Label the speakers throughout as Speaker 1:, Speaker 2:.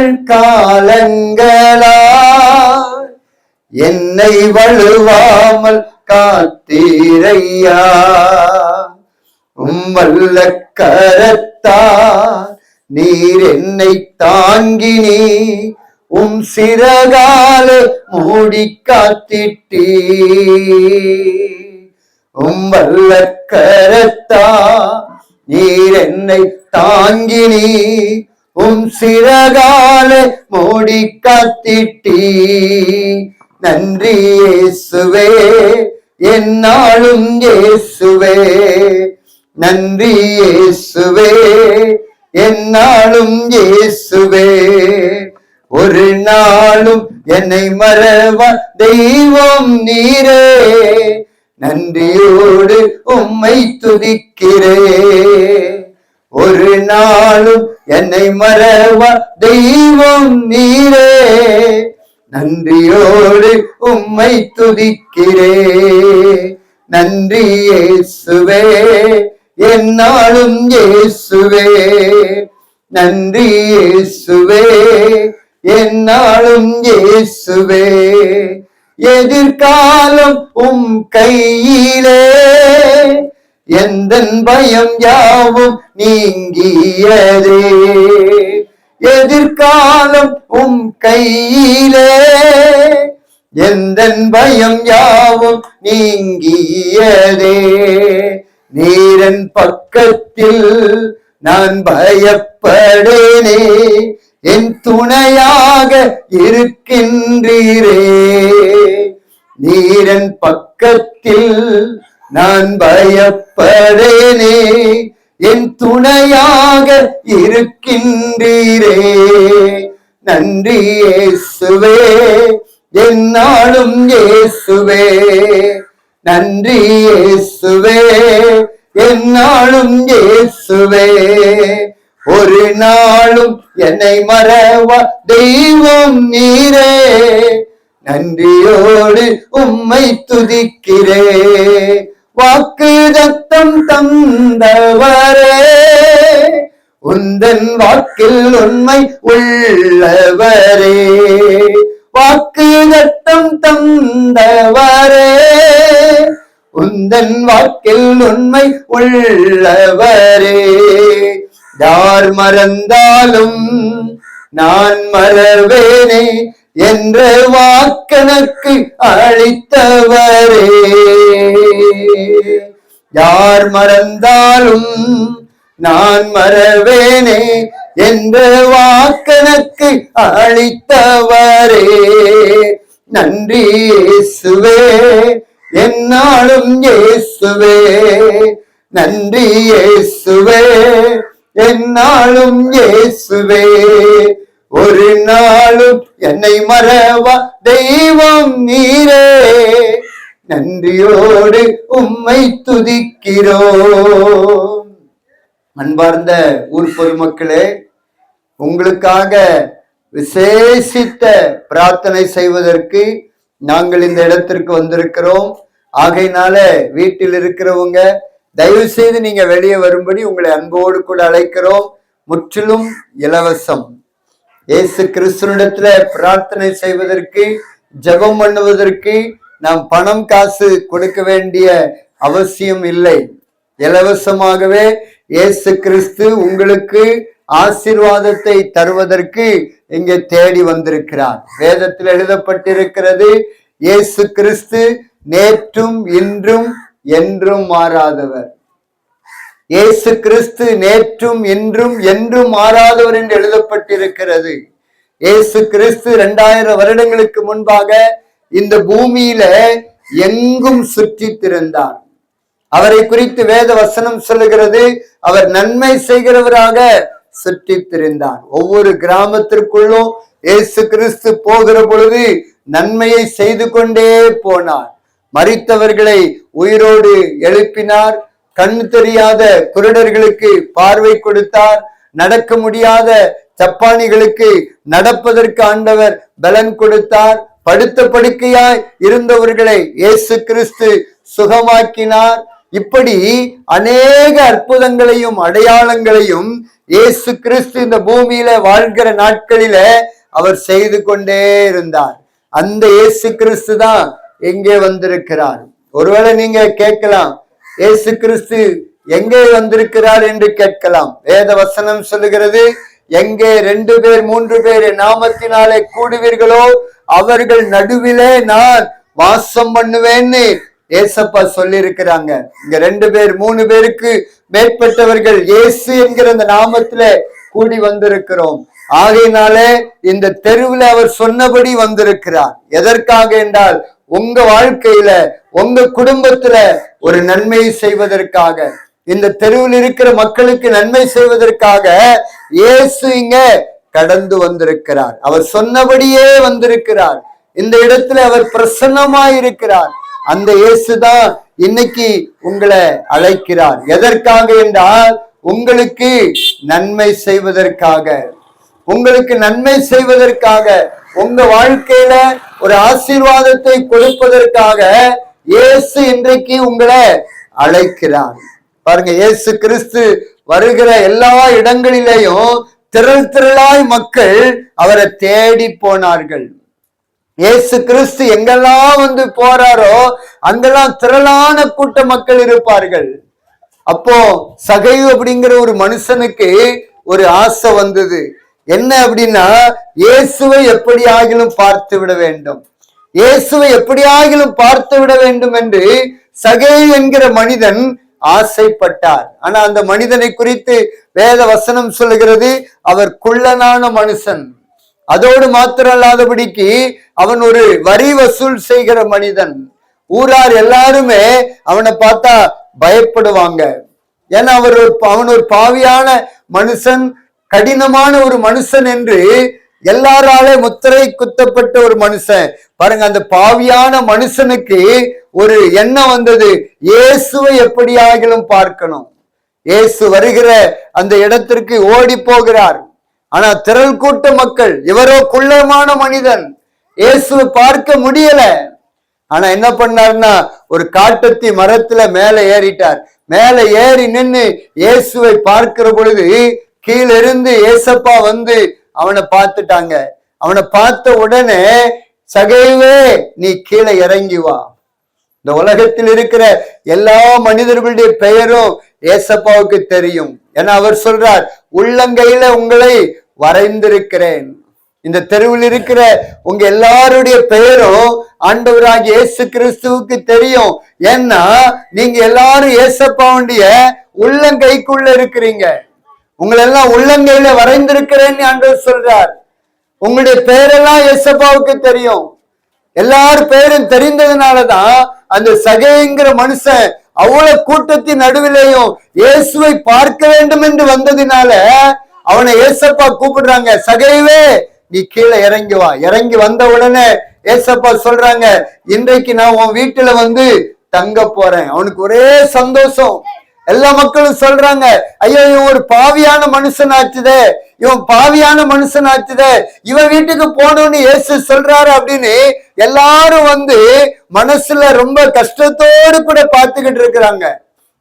Speaker 1: நாட்கள் காலங்களா என்னை வலுவாமல் காத்தீரையா? உம்மல்ல கரத்தா நீர் என்னை தாங்கினி உம் சிறகால மூடி காத்திட்டீ உம்மல்ல கரத்தா நீர் என்னை தாங்கினி உன் சிறகால மூடி காத்திட்டி. நன்றி இயேசுவே என்னாலும் இயேசுவே. நன்றி இயேசுவே என்னாலும் இயேசுவே. ஒரு நாளும் என்னை மறவ தெய்வம் நீரே. நன்றியோடு உம்மை துதிக்கிறே. ஒரு நாளும் என்னை மறவா தெய்வம் நீரே. நன்றியோடு உம்மை துதிக்கிறே. நன்றி இயேசுவே என்னாலும் இயேசுவே. நன்றி இயேசுவே என்னாலும் இயேசுவே. எதிர்காலம் உம் கையிலே. எந்த பயம் யாவும் நீங்கியதே. எதிர்காலம் உம் கையிலே. எந்த பயம் யாவும் நீங்கியதே. நீரன் பக்கத்தில் நான் பயப்படேனே. என் துணையாக இருக்கின்றீரே. நீரன் பக்கத்தில் நான் பயப்படேனே என் துணையாக இருக்கின்றீரே. நன்றி இயேசுவே என்னாலும் இயேசுவே. நன்றி இயேசுவே என்னாலும் இயேசுவே. ஒரு நாளும் என்னை மறவா தெய்வம் நீரே. நன்றியோடு உம்மை துதிக்கிறேன். வாக்கு ரத்தம் தந்தவரே. உந்தன் வாக்கில் உண்மை உள்ளவரே. வாக்கு ரத்தம் தந்தவரே. உந்தன் வாக்கில் உண்மை உள்ளவரே. யார் மறந்தாலும் நான் மறவேனே. என்ற வாக்கனக்கு அளித்தவரே. யார் மறந்தாலும் நான் மறவேனே என்ற வாக்கனக்கு அளித்தவரே. நன்றி இயேசுவே என்னாலும் இயேசுவே. நன்றி இயேசுவே என்னாலும் இயேசுவே. ஒரு நாளும் என்னை மறவா தெய்வம் நீரே. நன்றியோடு உம்மை துதிக்கிறோம். அன்பார்ந்த ஊர் பொதுமக்களே உங்களுக்காக விசேஷித்த பிரார்த்தனை செய்வதற்கு நாங்கள் இந்த இடத்திற்கு வந்திருக்கிறோம். ஆகையினால வீட்டில் இருக்கிறவங்க தயவு செய்து நீங்க வெளியே வரும்படி உங்களை அன்போடு கூட அழைக்கிறோம். முற்றிலும் இலவசம். இயேசு கிறிஸ்துவனிடத்துல பிரார்த்தனை செய்வதற்கு ஜெபம் பண்ணுவதற்கு நாம் பணம் காசு கொடுக்க வேண்டிய அவசியம் இல்லை. இலவசமாகவே இயேசு கிறிஸ்து உங்களுக்கு ஆசீர்வாதத்தை தருவதற்கு இங்கே தேடி வந்திருக்கிறார். வேதத்தில் எழுதப்பட்டிருக்கிறது இயேசு கிறிஸ்து நேற்றும் இன்றும் என்றும் மாறாதவர். இயேசு கிறிஸ்து நேற்றும் இன்றும் என்றும் மாறாதவர் என்று எழுதப்பட்டிருக்கிறது. இயேசு கிறிஸ்து இரண்டாயிரம் வருடங்களுக்கு முன்பாக இந்த பூமியில எங்கும் சுற்றி திறந்தார் அவரை குறித்து வேத வசனம் சொல்லுகிறது அவர் நன்மை செய்கிறவராக சுற்றி திரிந்தார் ஒவ்வொரு கிராமத்திற்குள்ளும் இயேசு கிறிஸ்து போகிற பொழுது நன்மையை செய்து கொண்டே போனார். மறித்தவர்களை உயிரோடு எழுப்பினார். கண் தெரியாத குருடர்களுக்கு பார்வை கொடுத்தார். நடக்க முடியாத சப்பானிகளுக்கு நடப்பதற்கு ஆண்டவர் பலன் கொடுத்தார். படுத்த படுக்கையாய் இருந்தவர்களை இயேசு கிறிஸ்து சுகமாக்கினார். இப்படி அநேக அற்புதங்களையும் அடையாளங்களையும் இயேசு கிறிஸ்து இந்த பூமியில வாழ்கிற நாட்களில அவர் செய்து கொண்டே இருந்தார். அந்த இயேசு கிறிஸ்து தான் எங்கே வந்திருக்கிறார். ஒருவேளை நீங்க கேட்கலாம் இயேசு கிறிஸ்து எங்கே வந்திருக்கிறார் என்று கேட்கலாம். வேத வசனம் சொல்லுகிறது எங்கே ரெண்டு பேர் மூன்று பேர் நாமத்தினாலே கூடுவீர்களோ அவர்கள் நடுவிலே நான் வாசம் பண்ணுவேன்னு ஏசப்பா சொல்லியிருக்கிறாங்க. இங்க ரெண்டு பேர் மூணு பேருக்கு மேற்பட்டவர்கள் இயேசு என்கிற அந்த நாமத்துல கூடி வந்திருக்கிறோம். ஆகையினாலே இந்த தெருவில் அவர் சொன்னபடி வந்திருக்கிறார். எதற்காக என்றால் உங்க வாழ்க்கையில உங்க குடும்பத்துல ஒரு நன்மை செய்வதற்காக இந்த தெருவில் இருக்கிற மக்களுக்கு நன்மை செய்வதற்காக இயேசு இங்க கடந்து வந்திருக்கிறார். அவர் சொன்னபடியே வந்திருக்கிறார். இந்த இடத்துல அவர் பிரசன்னமாய் இருக்கிறார். அந்த இயேசுதான் இன்னைக்கு உங்களை அழைக்கிறார். எதற்காக என்றால் உங்களுக்கு நன்மை செய்வதற்காக. உங்களுக்கு நன்மை செய்வதற்காக உங்க வாழ்க்கையில ஒரு ஆசீர்வாதத்தை கொடுப்பதற்காக இயேசு இன்றைக்கு உங்களை அழைக்கிறார். பாருங்க இயேசு கிறிஸ்து வருகிற எல்லா இடங்களிலேயும் திரள் திரளாய் மக்கள் அவரை தேடி போனார்கள். இயேசு கிறிஸ்து எங்கெல்லாம் வந்து போறாரோ அங்கெல்லாம் திரளான கூட்ட மக்கள் இருப்பார்கள். அப்போ சகைவு அப்படிங்கிற ஒரு மனுஷனுக்கு ஒரு ஆசை வந்தது. என்ன அப்படின்னா இயேசுவை எப்படி ஆகிலும் பார்த்து விட வேண்டும். இயேசுவை எப்படி ஆகிலும் பார்த்து விட வேண்டும் என்று சகை என்கிற மனிதன் ஆசைப்பட்டார். ஆனா அந்த மனிதனை குறித்து வேத வசனம் சொல்லுகிறது அவர் குள்ளனான மனுஷன். அதோடு மாத்திரம் அல்லாதபடிக்கு அவன் ஒரு வரி வசூல் செய்கிற மனிதன். ஊரார் எல்லாருமே அவனை பார்த்தா பயப்படுவாங்க. ஏன்னா அவர் ஒரு அவன் ஒரு பாவியான மனுஷன் கடினமான ஒரு மனுஷன் என்று எல்லாராலே முத்திரை குத்தப்பட்ட ஒரு மனுஷன். பாருங்க அந்த பாவியான மனுஷனுக்கு ஒரு எண்ணம் வந்தது. இயேசுவை எப்படியாகிலும் பார்க்கணும். இயேசு வருகிற அந்த இடத்திற்கு ஓடி போகிறார். ஆனா திரள் கூட்ட மக்கள் இவரோ குள்ளமான மனிதன். இயேசுவை பார்க்க முடியல. ஆனா என்ன பண்ணாருன்னா ஒரு காட்டத்தி மரத்துல மேல ஏறிட்டார். மேல ஏறி நின்னு இயேசுவை பார்க்கிற பொழுது கீழிருந்து ஏசப்பா வந்து அவனை பார்த்துட்டாங்க. அவனை பார்த்த உடனே சகைவே நீ கீழே இறங்கி வா. இந்த உலகத்தில் இருக்கிற எல்லா மனிதர்களுடைய பெயரும் ஏசப்பாவுக்கு தெரியும். ஏன்னா அவர் சொல்றார் உள்ளங்கையில உங்களை வரைந்திருக்கிறேன். இந்த தெருவில் இருக்கிற உங்க எல்லாருடைய பெயரும் ஆண்டவராக இயேசு கிறிஸ்துவுக்கு தெரியும். ஏன்னா நீங்க எல்லாரும் ஏசப்பாவுடைய உள்ளங்கைக்குள்ள இருக்கிறீங்க. உங்களை எல்லாம் உள்ளங்கையில வரைந்திருக்கிறேன்னு என்று சொல்றார் உங்களுடைய பெயரெல்லாம் எசப்பாவுக்கு தெரியும். எல்லார் பெயரும் தெரிந்ததுனாலதான் அந்த சகைங்கிற மனுஷன் அவ்வளவு கூட்டத்தின் நடுவிலேயும் இயேசுவை பார்க்க வேண்டும் என்று வந்ததினால அவனை ஏசப்பா கூப்பிடுறாங்க சகைவே நீ கீழே இறங்கி வா. இறங்கி வந்த உடனே ஏசப்பா சொல்றாங்க இன்றைக்கு நான் உன் வீட்டுல வந்து தங்க போறேன். அவனுக்கு ஒரே சந்தோஷம். எல்லா மக்களும் சொல்றாங்க ஐயோ இவன் ஒரு பாவியான மனுஷன் ஆச்சுதே இவன் பாவியான மனுஷன் ஆச்சுதே இவன் வீட்டுக்கு போகணும்னு ஏசு சொல்றாரு அப்படின்னு எல்லாரும் வந்து மனசுல ரொம்ப கஷ்டத்தோடு கூட பார்த்துக்கிட்டு இருக்கிறாங்க.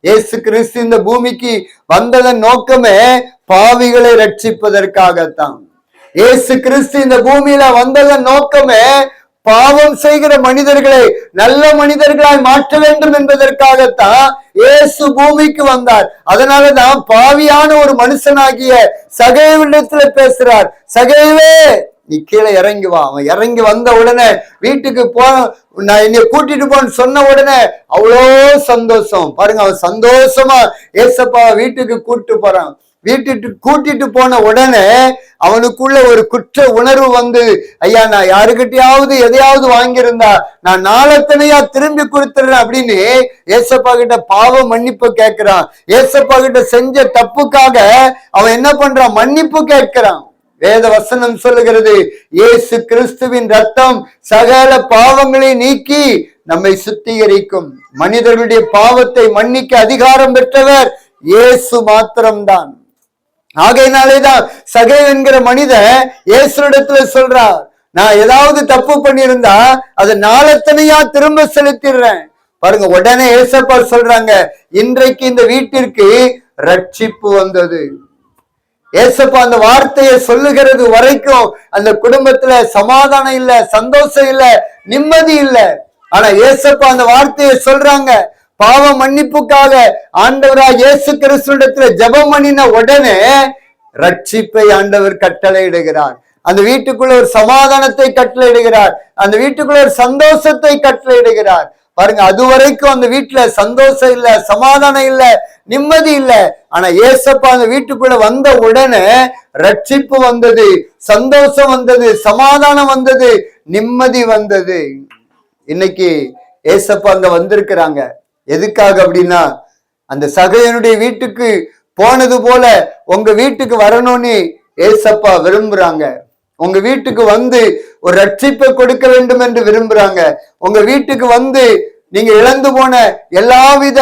Speaker 1: ஏசு கிறிஸ்து இந்த பூமிக்கு வந்ததன் நோக்கமே பாவிகளை ரட்சிப்பதற்காகத்தான். இயேசு கிறிஸ்து இந்த பூமியில வந்ததன் நோக்கமே பாவம் செய்கிற மனிதர்களை நல்ல மனிதர்களாய் மாற்ற வேண்டும் என்பதற்காகத்தான் இயேசு பூமிக்கு வந்தார். அதனாலதான் பாவியான ஒரு மனுஷனாகிய சகைவிடத்துல பேசுறார். சகைவே நீ கீழே இறங்கி வா. அவன் இறங்கி வந்த உடனே வீட்டுக்கு போ நான் என்னை கூட்டிட்டு போன்னு சொன்ன உடனே அவ்வளோ சந்தோஷம். பாருங்க அவன் சந்தோஷமா ஏசப்பா வீட்டுக்கு கூட்டிட்டு போறான். வீட்டுக்கு கூட்டிட்டு போன உடனே அவனுக்குள்ள ஒரு குற்ற உணர்வு வந்து ஐயா நான் யாருக்கிட்டையாவது எதையாவது வாங்கியிருந்தா நான் நாளத்தனையா திரும்பி கொடுத்துறேன் அப்படின்னு ஏசப்பா கிட்ட பாவ மன்னிப்பு கேட்கிறான். ஏசப்பா கிட்ட செஞ்ச தப்புக்காக அவன் என்ன பண்றான்? மன்னிப்பு கேட்கிறான். வேத வசனம் சொல்லுகிறது இயேசு கிறிஸ்துவின் ரத்தம் சகல பாவங்களை நீக்கி நம்மை சுத்திகரிக்கும். மனிதர்களுடைய பாவத்தை மன்னிக்க அதிகாரம் பெற்றவர் இயேசு மாத்திரம்தான். ஆகையினாலேதான் சகை என்கிற மனிதன் இயேசுடத்துல சொல்றார் நான் ஏதாவது தப்பு பண்ணியிருந்தா அதை நாளத்தனையா திரும்ப செலுத்திடுறேன். பாருங்க உடனே ஏசப்பா சொல்றாங்க இன்றைக்கு இந்த வீட்டிற்கு ரட்சிப்பு வந்தது. ஏசப்பா அந்த வார்த்தையை சொல்லுகிறது வரைக்கும் அந்த குடும்பத்துல சமாதானம் இல்ல சந்தோஷம் இல்ல நிம்மதி இல்ல. ஆனா ஏசப்பா அந்த வார்த்தையை சொல்றாங்க பாவ மன்னிப்புக்காக ஆண்டவராக இயேசு கிறிஸ்துடத்துல ஜபம் பண்ணின உடனே ரட்சிப்பை ஆண்டவர் கட்டளையிடுகிறார். அந்த வீட்டுக்குள்ள ஒரு சமாதானத்தை கட்டளையிடுகிறார். அந்த வீட்டுக்குள்ள ஒரு சந்தோஷத்தை கட்டளையிடுகிறார். பாருங்க அது வரைக்கும் அந்த வீட்டுல சந்தோஷம் இல்ல சமாதானம் இல்ல நிம்மதி இல்ல. ஆனா ஏசப்பா அந்த வீட்டுக்குள்ள வந்த உடனே ரட்சிப்பு வந்தது சந்தோஷம் வந்தது சமாதானம் வந்தது நிம்மதி வந்தது. இன்னைக்கு ஏசப்பா அங்க வந்திருக்கிறாங்க. எதுக்காக அப்படின்னா அந்த சகையனுடைய வீட்டுக்கு போனது போல உங்க வீட்டுக்கு வரணும்னு ஏசப்பா விரும்புறாங்க. உங்க வீட்டுக்கு வந்து ஒரு ரட்சிப்பை கொடுக்க வேண்டும் என்று விரும்புறாங்க. உங்க வீட்டுக்கு வந்து நீங்க இழந்து போன எல்லாவித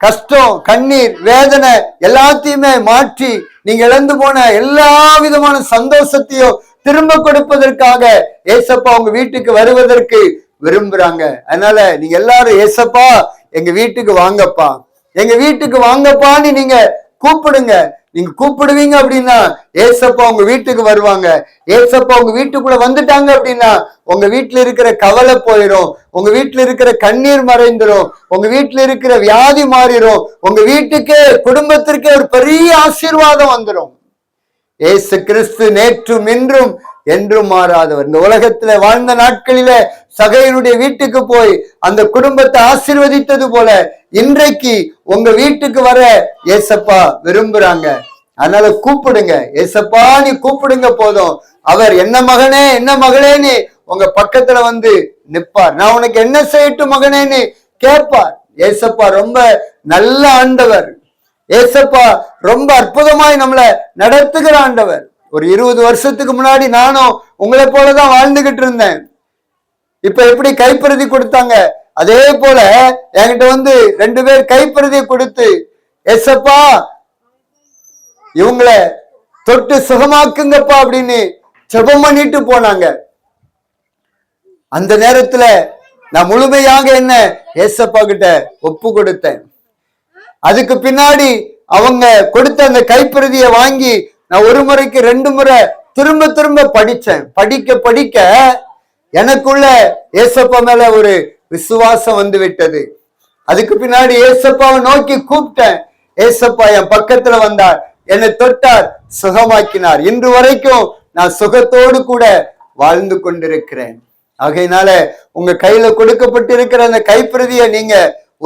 Speaker 1: கஷ்டம் கண்ணீர் வேதனை எல்லாத்தையுமே மாற்றி நீங்க இழந்து போன எல்லா விதமான சந்தோஷத்தையும் திரும்ப கொடுப்பதற்காக ஏசப்பா உங்க வீட்டுக்கு வருவதற்கு விரும்புறாங்க. அதனால நீங்க எல்லாரும் ஏசப்பா எங்க வீட்டுக்கு வாங்கப்பா. எங்க வீட்டுக்கு வாங்கப்பான்னு நீங்க கூப்பிடுங்க. நீங்க கூப்பிடுவீங்க அப்படின்னா ஏசப்பா உங்க வீட்டுக்கு வருவாங்க. ஏசப்பா உங்க வீட்டுக்குள்ள வந்துட்டாங்க அப்படின்னா உங்க வீட்டுல இருக்கிற கவலை போயிடும் உங்க வீட்டுல இருக்கிற கண்ணீர் மறைந்துடும் உங்க வீட்டுல இருக்கிற வியாதி மாறிடும் உங்க வீட்டுக்கே குடும்பத்திற்கே ஒரு பெரிய ஆசீர்வாதம் வந்துடும் ஏசு கிறிஸ்து நேற்றும் இன்றும் என்றும் மாறாதவர். இந்த உலகத்துல வாழ்ந்த நாட்களில சகையனுடைய வீட்டுக்கு போய் அந்த குடும்பத்தை ஆசீர்வதித்தது போல இன்றைக்கு உங்க வீட்டுக்கு வர ஏசப்பா விரும்புறாங்க. அதனால கூப்பிடுங்க. ஏசப்பா நீ கூப்பிடுங்க போதும். அவர் என்ன மகனே என்ன மகளேன்னு உங்க பக்கத்துல வந்து நிப்பார். நான் உனக்கு என்ன செய்யட்டும் மகனேன்னு கேட்பார். ஏசப்பா ரொம்ப நல்ல ஆண்டவர். ஏசப்பா ரொம்ப அற்புதமாய் நம்மளை நடத்துகிற ஆண்டவர். ஒரு இருபது வருஷத்துக்கு முன்னாடி நானும் உங்களை போலதான் வாழ்ந்துகிட்டு இருந்தேன். இப்ப எப்படி கைப்பிரதி கொடுத்தாங்க? அதே போல என்கிட்ட வந்து ரெண்டு பேர் கைப்பிரதி கொடுத்து எஸ்அப்பா இவங்கள தொட்டு சுகமாக்குங்கப்பா அப்படின்னு செபம் பண்ணிட்டு போனாங்க. அந்த நேரத்துல நான் முழுமையாக என்ன ஏசப்பா கிட்ட ஒப்பு கொடுத்தேன். அதுக்கு பின்னாடி அவங்க கொடுத்த அந்த கைப்பிரதியை வாங்கி நான் ஒரு முறைக்கு ரெண்டு முறை திரும்ப திரும்ப படித்தேன் படிக்க படிக்க எனக்குள்ள ஏசப்பா மேல ஒரு விசுவாசம் வந்து விட்டது அதுக்கு பின்னாடி ஏசப்பாவை நோக்கி கூப்பிட்டேன். ஏசப்பா என் பக்கத்துல வந்தார். என்னை தொட்டார் சுகமாக்கினார். இன்று வரைக்கும் நான் சுகத்தோடு கூட வாழ்ந்து கொண்டிருக்கிறேன். ஆகையினால உங்க கையில கொடுக்கப்பட்டிருக்கிற அந்த கைப்பிரதியை நீங்க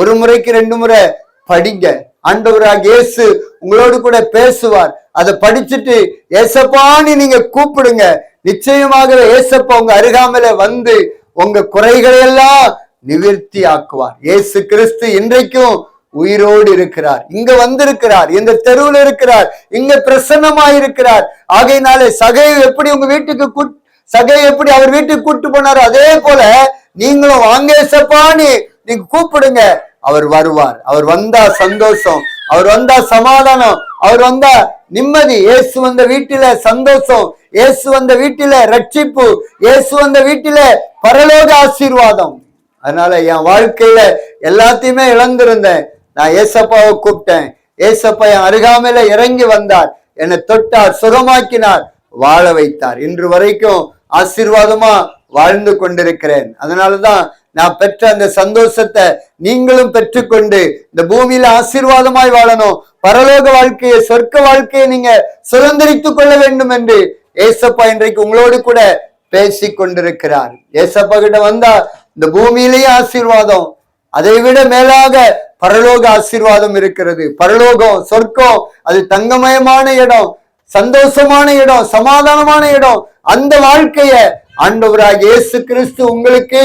Speaker 1: ஒரு முறைக்கு ரெண்டு முறை படிங்க. ஆண்டவராக இயேசு உங்களோடு கூட பேசுவார். அதை படிச்சுட்டு ஏசப்பான்னு நீங்க கூப்பிடுங்க. நிச்சயமாகவே ஏசப்பா உங்க அருகாமல வந்து உங்க குறைகளை எல்லாம் நிவர்த்தி ஆக்குவார். இயேசு கிறிஸ்து இன்றைக்கும் உயிரோடு இருக்கிறார். இங்க வந்திருக்கிறார். இந்த தெருவில் இருக்கிறார். இங்க பிரசன்னமாய் இருக்கிறார். ஆகையினாலே சகை எப்படி உங்க வீட்டுக்கு கூட்- சகை எப்படி அவர் வீட்டுக்கு கூட்டு போனாரோ அதே போல நீங்களும் வாங்க ஏசப்பான்னு நீங்க கூப்பிடுங்க. அவர் வருவார். அவர் வந்தா சந்தோஷம். அவர் வந்தா சமாதானம். அவர் வந்தா நிம்மதி. இயேசு வந்த வீட்டில சந்தோஷம். இயேசு வந்த வீட்டில ரட்சிப்பு. இயேசு வந்த வீட்டில பரலோக ஆசீர்வாதம். அதனால என் வாழ்க்கையில எல்லாத்தையுமே இழந்திருந்தேன். நான் ஏசப்பாவை கூப்பிட்டேன். ஏசப்பா என் அருகாமையில இறங்கி வந்தார். என்னை தொட்டார் சுகமாக்கினார் வாழ வைத்தார். இன்று வரைக்கும் ஆசீர்வாதமா வாழ்ந்து கொண்டிருக்கிறேன். அதனாலதான் நான் பெற்ற அந்த சந்தோஷத்தை நீங்களும் பெற்றுக்கொண்டு இந்த பூமியில ஆசீர்வாதமாய் வாழணும். பரலோக வாழ்க்கையை சொர்க்க வாழ்க்கையை நீங்க சுதந்திரித்துக் கொள்ள வேண்டும் என்று ஏசப்பா இன்றைக்கு உங்களோடு கூட பேசி கொண்டிருக்கிறார். ஏசப்பா கிட்ட வந்தா இந்த பூமியிலேயே ஆசீர்வாதம் அதை விட மேலாக பரலோக ஆசீர்வாதம் இருக்கிறது. பரலோகம் சொர்க்கம் அது தங்கமயமான இடம் சந்தோஷமான இடம் சமாதானமான இடம். அந்த வாழ்க்கைய ஆண்டவராக இயேசு கிறிஸ்து உங்களுக்கு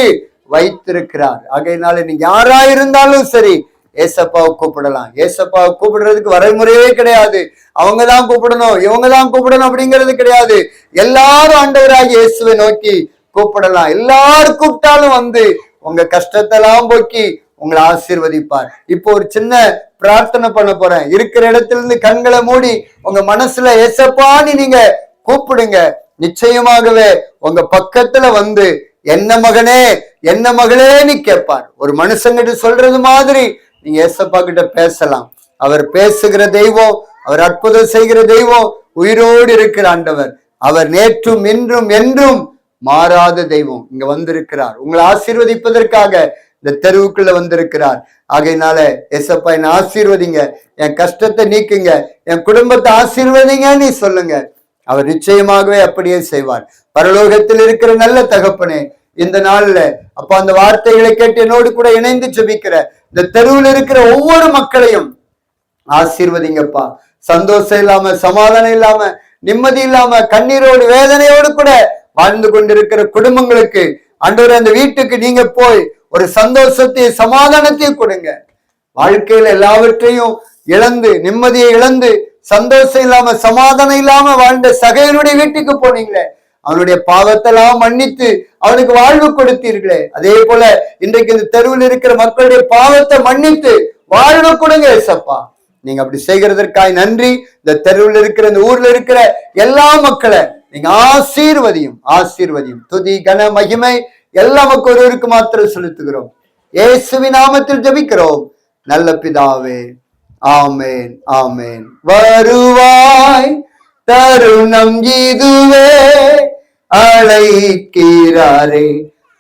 Speaker 1: வைத்திருக்கிறார். ஆகையினால நீங்க யாரா இருந்தாலும் சரி ஏசப்பாவை கூப்பிடலாம். ஏசப்பாவை கூப்பிடுறதுக்கு வரைமுறையே கிடையாது. அவங்க தான் கூப்பிடணும் இவங்க தான் கூப்பிடணும் அப்படிங்கிறது கிடையாது. எல்லாரும் ஆண்டவராக இயேசுவை நோக்கி கூப்பிடலாம். எல்லாரும் கூப்பிட்டாலும் வந்து உங்க கஷ்டத்தெல்லாம் போக்கி உங்களை ஆசீர்வதிப்பார். இப்போ ஒரு சின்ன பிரார்த்தனை பண்ண போறேன். இருக்கிற இடத்துல இருந்து கண்களை மூடி உங்க மனசுல ஏசப்பான்னு நீங்க கூப்பிடுங்க. நிச்சயமாகவே உங்க பக்கத்துல வந்து என்ன மகனே என்ன மகளேன்னு கேட்பார் ஒரு மனுஷங்கிட்ட சொல்றது மாதிரி நீங்க ஏசப்பா கிட்ட பேசலாம். அவர் பேசுகிற தெய்வம் அவர் அற்புதம் செய்கிற தெய்வம் உயிரோடு இருக்கிற ஆண்டவர். அவர் நேற்றும் இன்றும் என்றும் மாறாத தெய்வம் இங்க வந்திருக்கிறார். உங்களை ஆசீர்வதிப்பதற்காக இந்த தெருவுக்குள்ள வந்திருக்கிறார். ஆகையினால எசப்பா என்னை ஆசீர்வதிங்க. என் கஷ்டத்தை நீக்குங்க. என் குடும்பத்தை ஆசீர்வதிங்கன்னு சொல்லுங்க. அவர் நிச்சயமாகவே அப்படியே செய்வார். பரலோகத்தில் இருக்கிற நல்ல தகப்பனே இந்த நாள்ல அப்ப அந்த வார்த்தைகளை கேட்டு என்னோடு கூட இணைந்து ஜபிக்கிற இந்த தெருவில் இருக்கிற ஒவ்வொரு மக்களையும் ஆசீர்வதிங்கப்பா. சந்தோஷம் இல்லாம சமாதானம் இல்லாம நிம்மதி இல்லாம கண்ணீரோடு வேதனையோடு கூட வாழ்ந்து கொண்டிருக்கிற குடும்பங்களுக்கு அன்றொரு அந்த வீட்டுக்கு நீங்க போய் ஒரு சந்தோஷத்தையும் சமாதானத்தையும் கொடுங்க. வாழ்க்கையில எல்லாவற்றையும் இழந்து நிம்மதியை இழந்து சந்தோஷம் இல்லாம சமாதானம் இல்லாம வாழ்ந்த சகையனுடைய வீட்டுக்கு போனீங்களே அவனுடைய பாவத்தெல்லாம் மன்னித்து அவனுக்கு வாழ்வு கொடுத்தீர்களே. அதே போல இன்றைக்கு இந்த தெருவில் இருக்கிற மக்களுடைய பாவத்தை மன்னித்து வாழ்வு கொடுங்க ஏசப்பா நீங்க அப்படி செய்கிறதற்காய் நன்றி. இந்த தெருவில் இருக்கிற இந்த ஊர்ல இருக்கிற எல்லா மக்களை நீங்க ஆசீர்வதியும் ஆசீர்வதியும். துதி கன மகிமை எல்லா மக்கள் ஒருவருக்கு மாத்திரம் செலுத்துகிறோம். இயேசுவி நாமத்தில் ஜெபிக்கிறோம். நல்ல பிதாவே. ஆமேன் ஆமேன். வருவாய் தருணம் இதுவே அழைக்கிறாரே.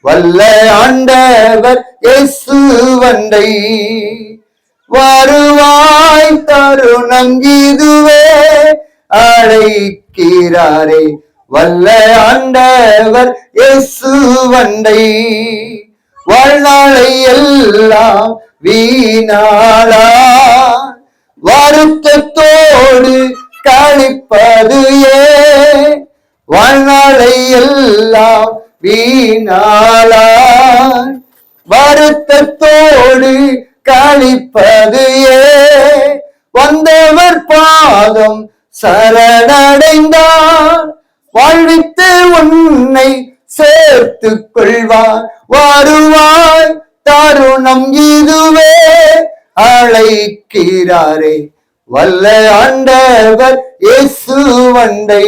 Speaker 1: வல்ல ஆண்டவர் எசு வண்டை வருவாய் தருணம் இதுவே அழைக்கிறாரே. வல்ல ஆண்டவர் எசு வண்டை வாழ்நாளை எல்லாம் வீணாளா வருத்தத்தோடு கழிப்பது ஏன் வாழ்நாளை எல்லாம் வீணாளா வருத்தத்தோடு கழிப்பது ஏன் வந்தவர் பாதம் சரணடைந்தார். வாழ்வித்து உன்னை சேர்த்து கொள்வார். வருவாய் தருணம் இதுவே. அழைக்கிறாரே. வல்ல ஆண்டவர் இயேசு வண்டை